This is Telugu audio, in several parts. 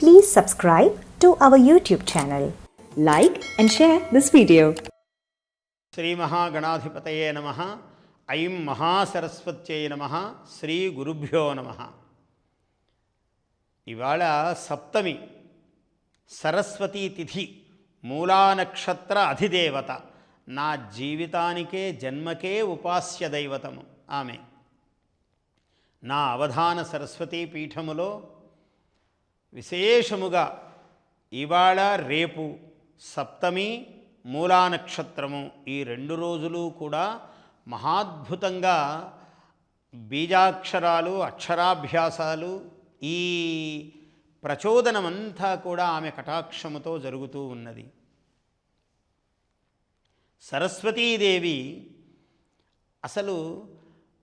Please subscribe to our YouTube channel. Like and share this video. Shri మహాగణాధిపతయే నమ. ఐం మహాసరస్వత్యై నమ. శ్రీ గురుభ్యో నమ. ఇవాళ సప్తమి సరస్వతీ తిథి మూలానక్షత్ర అధిదేవత. నా జీవితానికే జన్మకే ఉపాస్య దైవతము. ఆమె. నా అవధాన సరస్వతీ పీఠములో విశేషముగా ఇవాళ రేపు సప్తమి మూలా నక్షత్రము ఈ రెండు రోజులు కూడా మహాద్భుతంగా బీజాక్షరాలు అక్షరాభ్యాసాలు ఈ ప్రచోదనమంతా కూడా ఆమె కటాక్షముతో జరుగుతూ ఉన్నది. సరస్వతీదేవి అసలు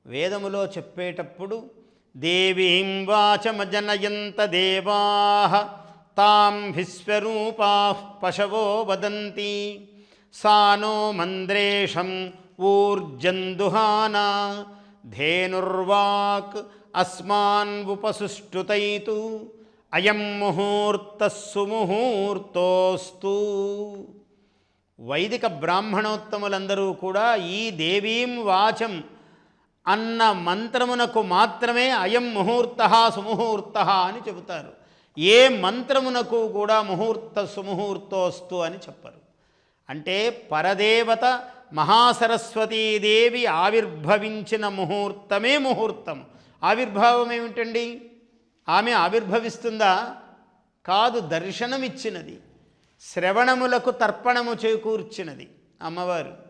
వేదములో చెప్పేటప్పుడు దేవీం వాచమజనయంత దేవా తాం విశ్వరూపా పశవో వదంతి. సానో మంద్రేషం ఊర్జందుహానా ధేనుర్వాక్ అస్మాన్ ఉపసుష్టుతైతు అయం ముహూర్త సుముహూర్తోస్తు వైదిక బ్రాహ్మణోత్తములందరూ కూడా ఈ దేవీం వాచం అన్న మంత్రమునకు మాత్రమే అయం ముహూర్త సుముహూర్త అని చెబుతారు. ఏ మంత్రమునకు కూడా ముహూర్త సుముహూర్తోస్తు అని చెప్పరు. అంటే పరదేవత మహాసరస్వతీదేవి ఆవిర్భవించిన ముహూర్తమే ముహూర్తం. ఆవిర్భావం ఏమిటండి? ఆమె ఆవిర్భవిస్తుందా? కాదు దర్శనమిచ్చినది. శ్రవణములకు తర్పణము చేకూర్చినది. అమ్మవారు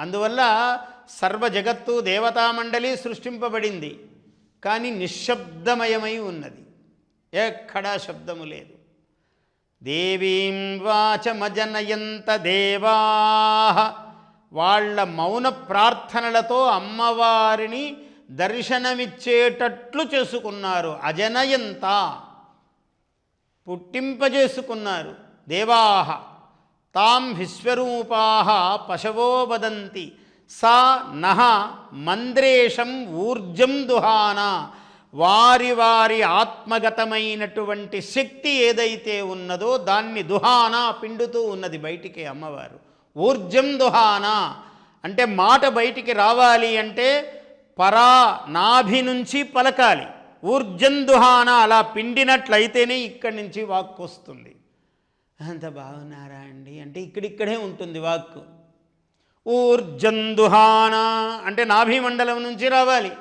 అందువల్ల సర్వ జగత్తు దేవతామండలి సృష్టింపబడింది. కానీ నిశ్శబ్దమయమై ఉన్నది. ఎక్కడా శబ్దము లేదు. దేవీం వాచమజనయంత దేవా. వాళ్ళ మౌన ప్రార్థనలతో అమ్మవారిని దర్శనమిచ్చేటట్లు చేసుకున్నారు. అజనయంత. పుట్టింపజేసుకున్నారు. దేవాహ తాం విశ్వరూపా పశవో వదంతి. సా నహ మంద్రేషం ఊర్జం దుహానా. వారి వారి ఆత్మగతమైనటువంటి శక్తి ఏదైతే ఉన్నదో దాన్ని దుహాన పిండుతూ ఉన్నది బయటికి అమ్మవారు. ఊర్జం దుహానా. అంటే మాట బయటికి రావాలి అంటే పరా నాభి నుంచి పలకాలి. ఊర్జం దుహాన అలా పిండినట్లయితేనే ఇక్కడి నుంచి వాక్కు వస్తుంది అంత బాగున్నారా అండి? అంటే ఇక్కడిక్కడే ఉంటుంది వాక్కు. ఊర్జందుహాన అంటే నాభిమండలం నుంచి రావాలి.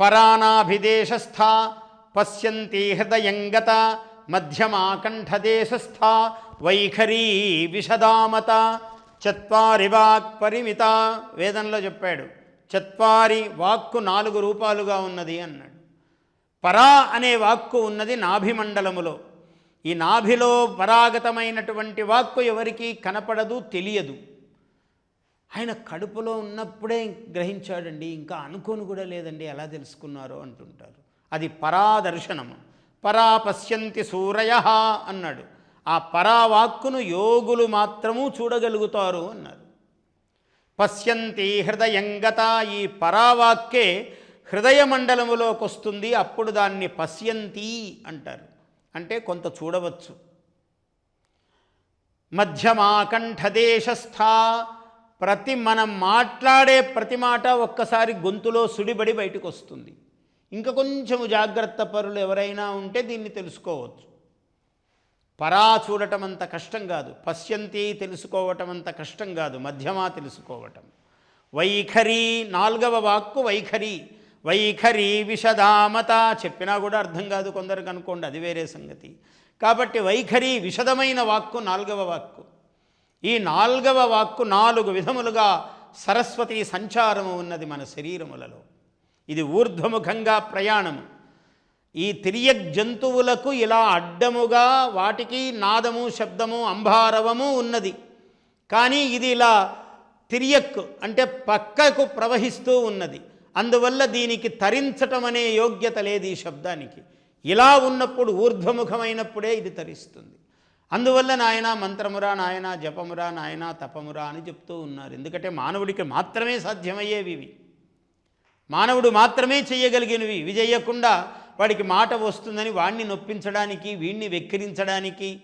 పరానాభిదేశస్థ పశ్యంతి హృదయంగత మధ్యమాకంఠదేశస్థ వైఖరీ విషదామత చత్వారి వాక్ పరిమిత వేదంలో చెప్పాడు. చత్వారి వాక్కు నాలుగు రూపాలుగా ఉన్నది అన్నాడు. పరా అనే వాక్కు ఉన్నది నాభిమండలములో. ఈ నాభిలో పరాగతమైనటువంటి వాక్కు ఎవరికి కనపడదు తెలియదు. ఆయన కడుపులో ఉన్నప్పుడే గ్రహించాడండి ఇంకా అనుకోని కూడా లేదండి ఎలా తెలుసుకున్నారో అంటుంటారు. అది పరాదర్శనము. పరా పశ్యంతి సూరయ అన్నాడు. ఆ పరావాక్కును యోగులు మాత్రము చూడగలుగుతారు అన్నారు. పశ్యంతి హృదయంగత ఈ పరావాక్కే హృదయ మండలములోకి వస్తుంది అప్పుడు దాన్ని పశ్యంతి అంటారు. అంటే కొంత చూడవచ్చు. మధ్యమాకంఠదేశస్థ ప్రతి మనం మాట్లాడే ప్రతి మాట ఒక్కసారి గొంతులో సుడిబడి బయటకు వస్తుంది ఇంకా కొంచెము జాగ్రత్త పరులు ఎవరైనా ఉంటే దీన్ని తెలుసుకోవచ్చు. పరా చూడటం అంత కష్టం కాదు. పశ్యంతి తెలుసుకోవటం అంత కష్టం కాదు. మధ్యమా తెలుసుకోవటం. వైఖరి నాలుగవ వాక్కు వైఖరి. వైఖరి విషదామత చెప్పినా కూడా అర్థం కాదు కొందరికి అనుకోండి అది వేరే సంగతి. కాబట్టి వైఖరి విషదమైన వాక్కు నాలుగవ వాక్కు. ఈ నాలుగవ వాక్కు నాలుగు విధములుగా సరస్వతి సంచారము ఉన్నది మన శరీరములలో. ఇది ఊర్ధ్వముఖంగా ప్రయాణము. ఈ తిరియక్ జంతువులకు ఇలా అడ్డముగా వాటికి నాదము శబ్దము అంబారవము ఉన్నది. కానీ ఇది ఇలా తిరియక్ అంటే పక్కకు ప్రవహిస్తూ ఉన్నది. అందువల్ల దీనికి తరించటం అనే యోగ్యత లేదు ఈ శబ్దానికి. ఇలా ఉన్నప్పుడు ఊర్ధ్వముఖమైనప్పుడే ఇది తరిస్తుంది. అందువల్ల నాయన మంత్రమురా నాయన జపమురా నాయన తపమురా అని చెప్తూ ఉన్నారు. ఎందుకంటే మానవుడికి మాత్రమే సాధ్యమయ్యేవి ఇవి. మానవుడు మాత్రమే చేయగలిగినవి ఇవి. చేయకుండా వాడికి మాట వస్తుందని వాణ్ణి నొప్పించడానికి వీణ్ణి వెక్కిరించడానికి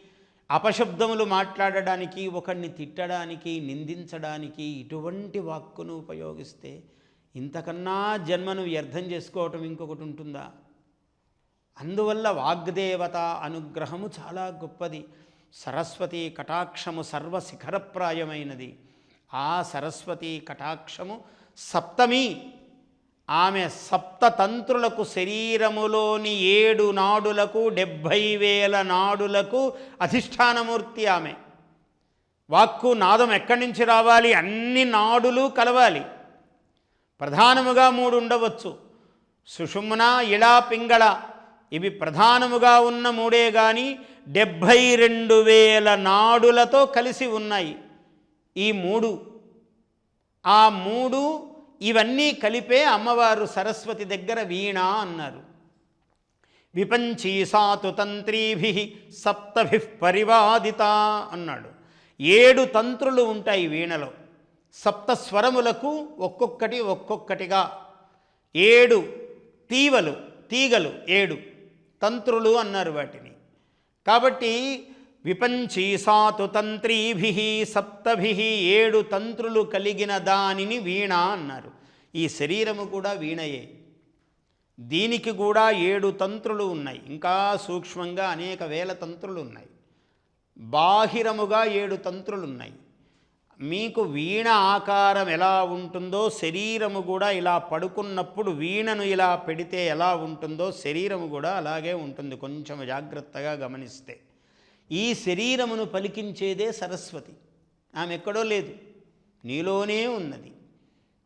అపశబ్దములు మాట్లాడడానికి ఒకడిని తిట్టడానికి నిందించడానికి ఇటువంటి వాక్కును ఉపయోగిస్తే ఇంతకన్నా జన్మను వ్యర్థం చేసుకోవటం ఇంకొకటి ఉంటుందా? అందువల్ల వాగ్దేవత అనుగ్రహము చాలా గొప్పది. సరస్వతి కటాక్షము సర్వశిఖరప్రాయమైనది. ఆ సరస్వతి కటాక్షము సప్తమి. ఆమె సప్తతంత్రులకు శరీరములోని ఏడు నాడులకు డెబ్భై వేల నాడులకు అధిష్టానమూర్తి ఆమె. వాక్కు నాదం ఎక్కడి నుంచి రావాలి? అన్ని నాడులు కలవాలి. ప్రధానముగా మూడు ఉండవచ్చు సుషుమ్న ఇళా పింగళ ఇవి ప్రధానముగా ఉన్న మూడే గాని డెబ్భై రెండు వేల నాడులతో కలిసి ఉన్నాయి. ఈ మూడు. ఆ మూడు ఇవన్నీ కలిపే అమ్మవారు సరస్వతి దగ్గర వీణ అన్నారు. విపంచీ సాతు తంత్రీభి సప్తభి పరివాదిత అన్నాడు. ఏడు తంత్రులు ఉంటాయి వీణలో. సప్త స్వరములకు ఒక్కొక్కటి ఒక్కొక్కటిగా. ఏడు తీవలు తీగలు ఏడు తంత్రులు అన్నారు వాటిని. కాబట్టి విపంచీ సాతు తంత్రీభి సప్తభి ఏడు తంత్రులు కలిగిన దానిని వీణ అన్నారు. ఈ శరీరము కూడా వీణయే. దీనికి కూడా ఏడు తంత్రులు ఉన్నాయి. ఇంకా సూక్ష్మంగా అనేక వేల తంత్రులు ఉన్నాయి. బాహిరముగా ఏడు తంత్రులు ఉన్నాయి. మీకు వీణ ఆకారం ఎలా ఉంటుందో శరీరము కూడా ఇలా పడుకున్నప్పుడు వీణను ఇలా పెడితే ఎలా ఉంటుందో శరీరము కూడా అలాగే ఉంటుంది. కొంచెం జాగ్రత్తగా గమనిస్తే. ఈ శరీరమును పలికించేదే సరస్వతి. ఆమె ఎక్కడో లేదు. నీలోనే ఉన్నది.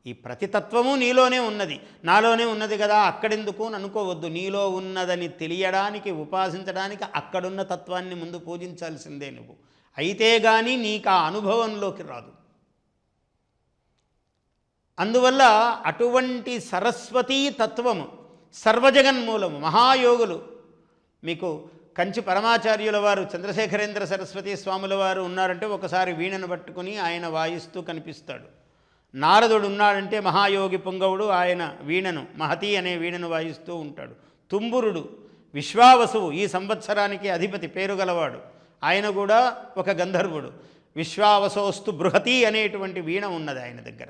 ఈ ప్రతితత్వము నీలోనే ఉన్నది. నాలోనే ఉన్నది కదా అక్కడెందుకు అని అనుకోవద్దు. నీలో ఉన్నదని తెలియడానికి ఉపాసించడానికి అక్కడున్న తత్వాన్ని ముందు పూజించాల్సిందే నువ్వు. అయితే కానీ నీకు ఆ అనుభవంలోకి రాదు. అందువల్ల అటువంటి సరస్వతీ తత్వము సర్వజగన్మూలము మహాయోగులు మీకు కంచి పరమాచార్యుల వారు చంద్రశేఖరేంద్ర సరస్వతి స్వాముల వారు ఉన్నారంటే ఒకసారి వీణను పట్టుకుని ఆయన వాయిస్తూ కనిపిస్తాడు. నారదుడు ఉన్నాడంటే మహాయోగి పొంగవుడు ఆయన వీణను మహతి అనే వీణను వాయిస్తూ ఉంటాడు. తుంబురుడు విశ్వావసువు ఈ సంవత్సరానికి అధిపతి పేరు గలవాడు. ఆయన కూడా ఒక గంధర్వుడు. విశ్వావసోస్తు బృహతి అనేటువంటి వీణ ఉన్నది ఆయన దగ్గర.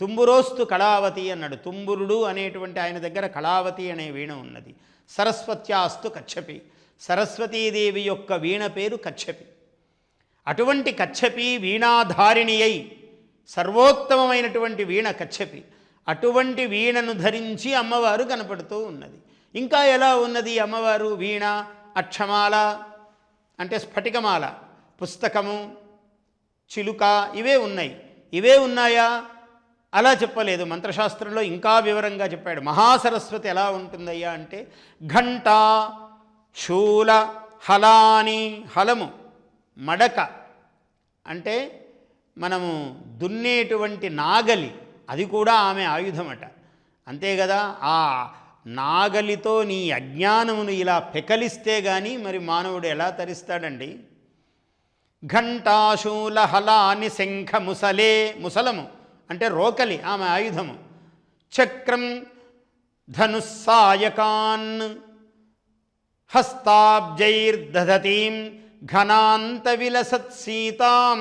తుంబురోస్తు కళావతి అన్నాడు. తుంబురుడు అనేటువంటి ఆయన దగ్గర కళావతి అనే వీణ ఉన్నది. సరస్వత్యాస్తు కచ్చపి. సరస్వతీదేవి యొక్క వీణ పేరు కచ్చపి. అటువంటి కచ్చపి వీణాధారిణి అయి సర్వోత్తమమైనటువంటి వీణ కచ్చపి. అటువంటి వీణను ధరించి అమ్మవారు కనపడుతూ ఉన్నది. ఇంకా ఎలా ఉన్నది అమ్మవారు వీణ? అక్షమాల అంటే స్ఫటికమాల పుస్తకము చిలుక ఇవే ఉన్నాయి. ఇవే ఉన్నాయా? అలా చెప్పలేదు. మంత్రశాస్త్రంలో ఇంకా వివరంగా చెప్పాడు. మహాసరస్వతి ఎలా ఉంటుందయ్యా అంటే ఘంట శూల హలాని హలము మడక. అంటే మనము దున్నేటువంటి నాగలి అది కూడా ఆమె ఆయుధమట. అంతే కదా? ఆ నాగలితో నీ అజ్ఞానమును ఇలా పెకలిస్తే గాని మరి మానవుడు ఎలా తరిస్తాడండి? ఘంటాశూల హలాని శంఖ ముసలే ముసలము అంటే రోకలి ఆమె ఆయుధము. చక్రం ధనుస్సాయకాన్ హస్తాబ్జైర్దధతీం ఘనాంత విలసత్సీతాం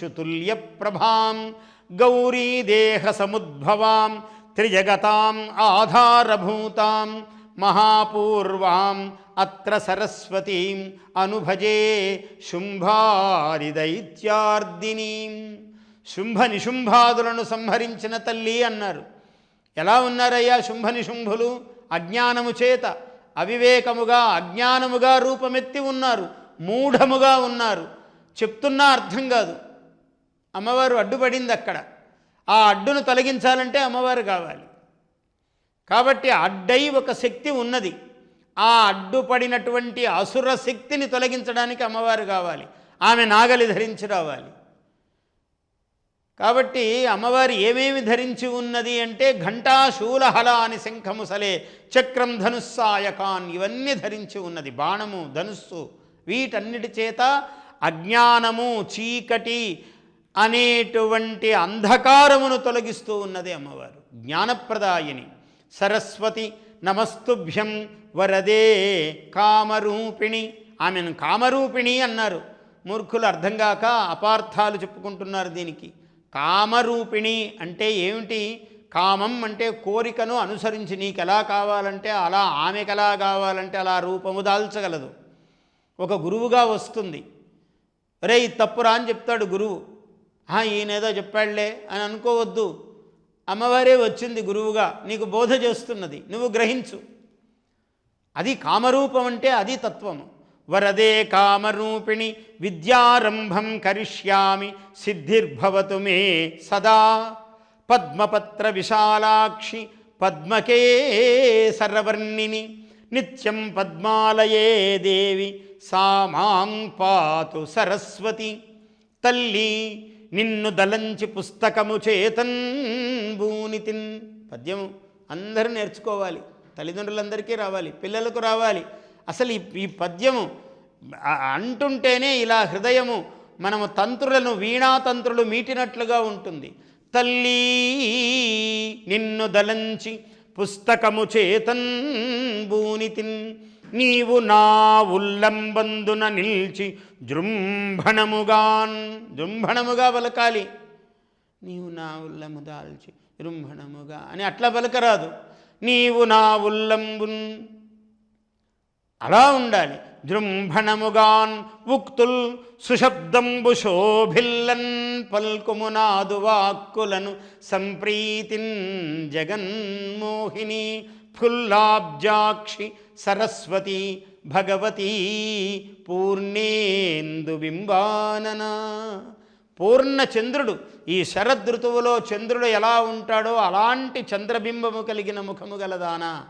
శుతుల్య ప్రభాం గౌరీదేహ సముద్భవాం త్రిజగతాం ఆధారభూతాం మహాపూర్వాం అత్ర సరస్వతీం అనుభజే శుంభారిదైత్యార్దినీం. శుంభ నిశుంభాదులను సంహరించిన తల్లి అన్నారు. ఎలా ఉన్నారయ్యా శుంభ నిశుంభులు అజ్ఞానము చేత అవివేకముగా అజ్ఞానముగా రూపమెత్తి ఉన్నారు మూఢముగా ఉన్నారు. చెప్తున్నా అర్థం కాదు. అమ్మవారు అడ్డుపడింది అక్కడ ఆ అడ్డును తొలగించాలంటే అమ్మవారు కావాలి. కాబట్టి అడ్డై ఒక శక్తి ఉన్నది. ఆ అడ్డుపడినటువంటి అసుర శక్తిని తొలగించడానికి అమ్మవారు కావాలి. ఆమె నాగలి ధరించి రావాలి. కాబట్టి అమ్మవారు ఏమేమి ధరించి ఉన్నది అంటే ఘంటా శూలహల అని శంఖముసలే చక్రం ధనుస్సాయకాన్ ఇవన్నీ ధరించి ఉన్నది. బాణము ధనుస్సు వీటన్నిటి చేత అజ్ఞానము చీకటి అనేటువంటి అంధకారమును తొలగిస్తూ ఉన్నది అమ్మవారు. జ్ఞానప్రదాయిని. సరస్వతి నమస్తుభ్యం వరదే కామరూపిణి. ఆమెను కామరూపిణి అన్నారు. మూర్ఖులు అర్థం కాక అపార్థాలు చెప్పుకుంటున్నారు దీనికి. కామరూపిణి అంటే ఏమిటి? కామం అంటే కోరికను అనుసరించి నీకు ఎలా కావాలంటే అలా ఆమెకు ఎలా కావాలంటే అలా రూపము దాల్చగలదు. ఒక గురువుగా వస్తుంది. రే ఇది తప్పురా అని చెప్తాడు గురువు. ఈయనేదో చెప్పాడులే అని అనుకోవద్దు. అమ్మవారే వచ్చింది గురువుగా నీకు బోధ చేస్తున్నది నువ్వు గ్రహించు. అది కామరూపం అంటే అది తత్వము. వరదే కామరూపిణి విద్యారంభం కరిష్యామి సిద్ధిర్భవతు మే సదా. పద్మపత్ర విశాలాక్షి పద్మకే సరవర్ణిని నిత్యం పద్మాలయే దేవి సామాం పాతు సరస్వతి. తల్లి నిన్ను దలంచి పుస్తకము చేతన్ భూనితిన్ పద్యము అందరూ నేర్చుకోవాలి. తల్లిదండ్రులందరికీ రావాలి. పిల్లలకు రావాలి. అసలు ఈ పద్యము అంటుంటేనే ఇలా హృదయము మనము తంత్రులను వీణాతంత్రులు మీటినట్లుగా ఉంటుంది. తల్లి నిన్ను దలంచి పుస్తకము చేతన్ భూనితిన్ నీవు నా ఉల్లంబందున నిల్చి జృంభణముగాన్ జృంభణముగా పలకాలి నీవు నా ఉల్లము దాల్చి జృంభణముగా అని అట్లా పలకరాదు నీవు నా ఉల్లంబున్ అలా ఉండాలి. జృంభణముగాన్ ఉక్తుల్ సుశబ్దంబు శోభిల్లన్ పల్కుమునాదు వాక్కులను సంప్రీతిన్ జగన్మోహిని ఫుల్లాబ్జాక్షి సరస్వతి భగవతి పూర్ణేందు బింబానన. పూర్ణ చంద్రుడు ఈ శరదృతువులో చంద్రుడు ఎలా ఉంటాడో అలాంటి చంద్రబింబము కలిగిన ముఖము గలదానా?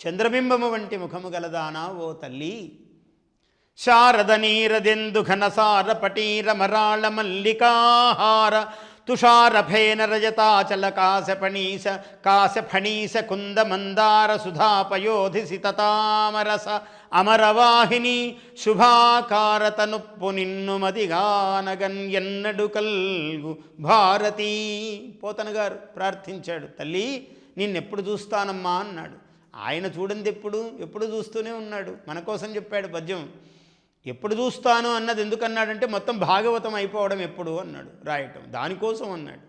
చంద్రబింబము వంటి ముఖము గలదానా ఓ తల్లి? శారద నీరదెందు ఘనసార పటీర మరాళ మల్లికాహార తుషారభేన రజతాచల కాశపణీశ కాశఫణీశ కుంద మందార సుధాపయోధి అమరవాహిని శుభాకారతనుప్పు నిన్ను మదిగానగన్యన్నడు కల్గు భారతీ. పోతన గారు ప్రార్థించాడు తల్లి నిన్నెప్పుడు చూస్తానమ్మా అన్నాడు. ఆయన చూడంది ఎప్పుడు ఎప్పుడు చూస్తూనే ఉన్నాడు. మన కోసం చెప్పాడు పద్యం. ఎప్పుడు చూస్తాను అన్నది ఎందుకన్నాడంటే మొత్తం భాగవతం అయిపోవడం ఎప్పుడు అన్నాడు రాయటం దానికోసం అన్నాడు.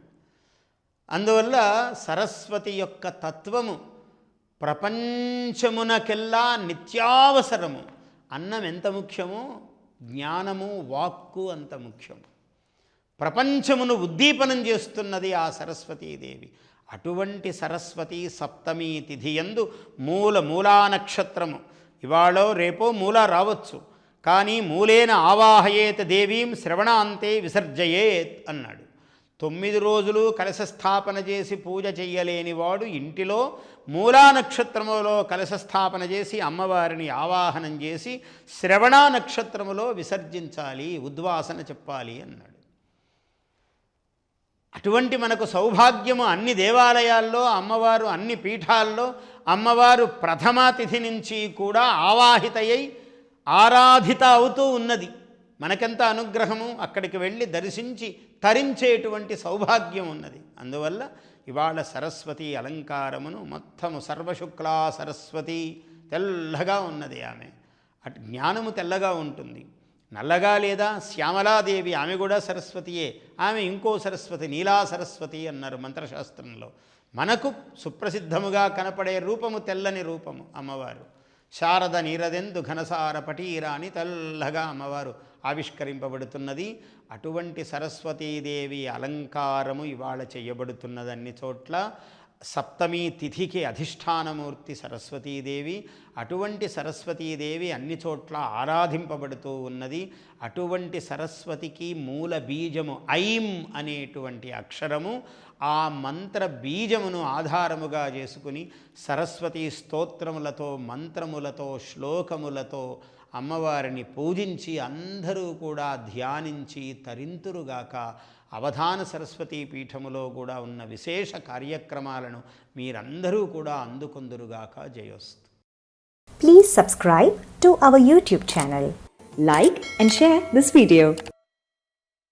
అందువల్ల సరస్వతి యొక్క తత్వము ప్రపంచమునకెల్లా నిత్యావసరము. అన్నం ఎంత ముఖ్యమో జ్ఞానము వాక్కు అంత ముఖ్యము. ప్రపంచమును ఉద్దీపనం చేస్తున్నది ఆ సరస్వతీదేవి. అటువంటి సరస్వతి సప్తమి తిథియందు మూల మూలా నక్షత్రము ఇవాళో రేపో మూల రావచ్చు. కానీ మూలేన ఆవాహయేత దేవీం శ్రవణాంతే విసర్జయేత్ అన్నాడు. తొమ్మిది రోజులు కలశ స్థాపన చేసి పూజ చెయ్యలేనివాడు ఇంటిలో మూలా నక్షత్రములో కలశ స్థాపన చేసి అమ్మవారిని ఆవాహనం చేసి శ్రవణ నక్షత్రములో విసర్జించాలి ఉద్వాసన చెప్పాలి అన్నాడు. అటువంటి మనకు సౌభాగ్యము అన్ని దేవాలయాల్లో అమ్మవారు అన్ని పీఠాల్లో అమ్మవారు ప్రథమాతిథి నుంచి కూడా ఆవాహితయ్యి ఆరాధిత అవుతూ ఉన్నది. మనకెంత అనుగ్రహము అక్కడికి వెళ్ళి దర్శించి తరించేటువంటి సౌభాగ్యం ఉన్నది. అందువల్ల ఇవాళ సరస్వతి అలంకారమును మొత్తము సర్వశుక్లా సరస్వతి తెల్లగా ఉన్నది ఆమె. అటు జ్ఞానము తెల్లగా ఉంటుంది. నల్లగా లేదా శ్యామలాదేవి ఆమె కూడా సరస్వతియే. ఆమె ఇంకో సరస్వతి నీలా సరస్వతి అన్నారు మంత్రశాస్త్రంలో. మనకు సుప్రసిద్ధముగా కనపడే రూపము తెల్లని రూపము అమ్మవారు. శారద నీరదెందు ఘనసార పటీరాని తల్లగా అమ్మవారు ఆవిష్కరింపబడుతున్నది. అటువంటి సరస్వతీదేవి అలంకారము ఇవాళ చేయబడుతున్నదన్ని చోట్ల సప్తమి తిథికి అధిష్టానమూర్తి సరస్వతీదేవి. అటువంటి సరస్వతీదేవి అన్ని చోట్ల ఆరాధింపబడుతూ ఉన్నది. అటువంటి సరస్వతికి మూల బీజము ఐం అనేటువంటి అక్షరము. ఆ మంత్ర బీజమును ఆధారముగా చేసుకుని సరస్వతీ స్తోత్రములతో మంత్రములతో శ్లోకములతో అమ్మవారిని పూజించి అందరూ కూడా ధ్యానించి తరింతురుగాక అవధాన సరస్వతీ పీఠములో కూడా ఉన్న విశేష కార్యక్రమాలను మీరందరూ కూడా అందుకొందురుగాక. జయోస్తు. Please subscribe to our YouTube channel like and share this video